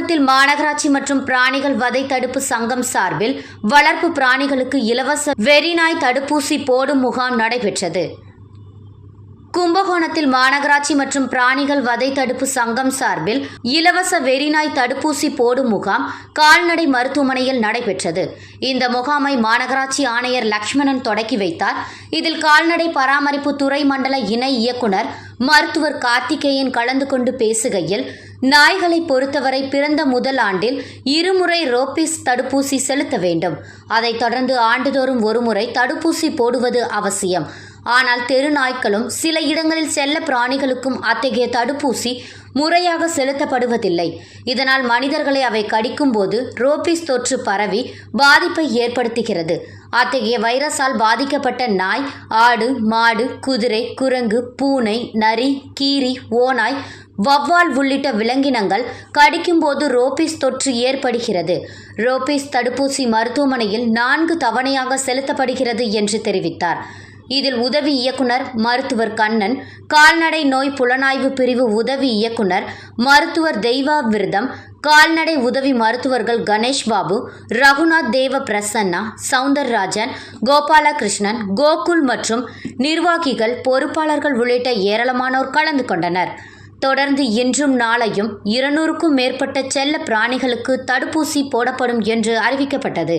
கும்பகோணத்தில் மாநகராட்சி மற்றும் பிராணிகள் வதை தடுப்பு சங்கம் சார்பில் வளர்ப்பு பிராணிகளுக்கு இலவச வெறிநாய் தடுப்பூசி போடும் முகாம் நடைபெற்றது. கும்பகோணத்தில் மாநகராட்சி மற்றும் பிராணிகள் வதை தடுப்பு சங்கம் சார்பில் இலவச வெறிநாய் தடுப்பூசி போடும் முகாம் கால்நடை மருத்துவமனையில் நடைபெற்றது. இந்த முகாமை மாநகராட்சி ஆணையர் லக்ஷ்மணன் தொடக்கி வைத்தார். இதில் கால்நடை பராமரிப்பு துறை மண்டல இணை இயக்குனர் மருத்துவர் கார்த்திகேயன் கலந்து கொண்டு பேசுகையில் நாய்களை பொறுத்தவரை பிறந்த முதல் ஆண்டில் இருமுறை ரோபிஸ் தடுப்பூசி செலுத்த வேண்டும். அதைத் தொடர்ந்து ஆண்டுதோறும் ஒருமுறை தடுப்பூசி போடுவது அவசியம். ஆனால் தெரு நாய்க்களும் சில இடங்களில் செல்ல பிராணிகளுக்கும் அத்தகைய தடுப்பூசி முறையாக செலுத்தப்படுவதில்லை. இதனால் மனிதர்களை அவை கடிக்கும்போது ரோபிஸ் தொற்று பரவி பாதிப்பை ஏற்படுத்துகிறது. அத்தகைய வைரஸால் பாதிக்கப்பட்ட நாய் ஆடு மாடு குதிரை குரங்கு பூனை நரி கீரி ஓநாய் வவ்வால் உள்ளிட்ட விலங்கினங்கள் கடிக்கும்போது ரோபிஸ் தொற்று ஏற்படுகிறது. ரோபிஸ் தடுப்பூசி மருத்துவமனையில் நான்கு தவணையாக செலுத்தப்படுகிறது என்று தெரிவித்தார். இதில் உதவி இயக்குனர் மருத்துவர் கண்ணன் கால்நடை நோய் புலனாய்வு பிரிவு உதவி இயக்குனர் மருத்துவர் தெய்வா விரதம் கால்நடை உதவி மருத்துவர்கள் கணேஷ் பாபு ரகுநாத் தேவ பிரசன்னா சவுந்தரராஜன் கோபாலகிருஷ்ணன் கோகுல் மற்றும் நிர்வாகிகள் பொறுப்பாளர்கள் உள்ளிட்ட ஏராளமானோர் கலந்து கொண்டனர். தொடர்ந்து இன்றும் நாளையும் இருநூறுக்கும் மேற்பட்ட செல்ல பிராணிகளுக்கு தடுப்பூசி போடப்படும் என்று அறிவிக்கப்பட்டது.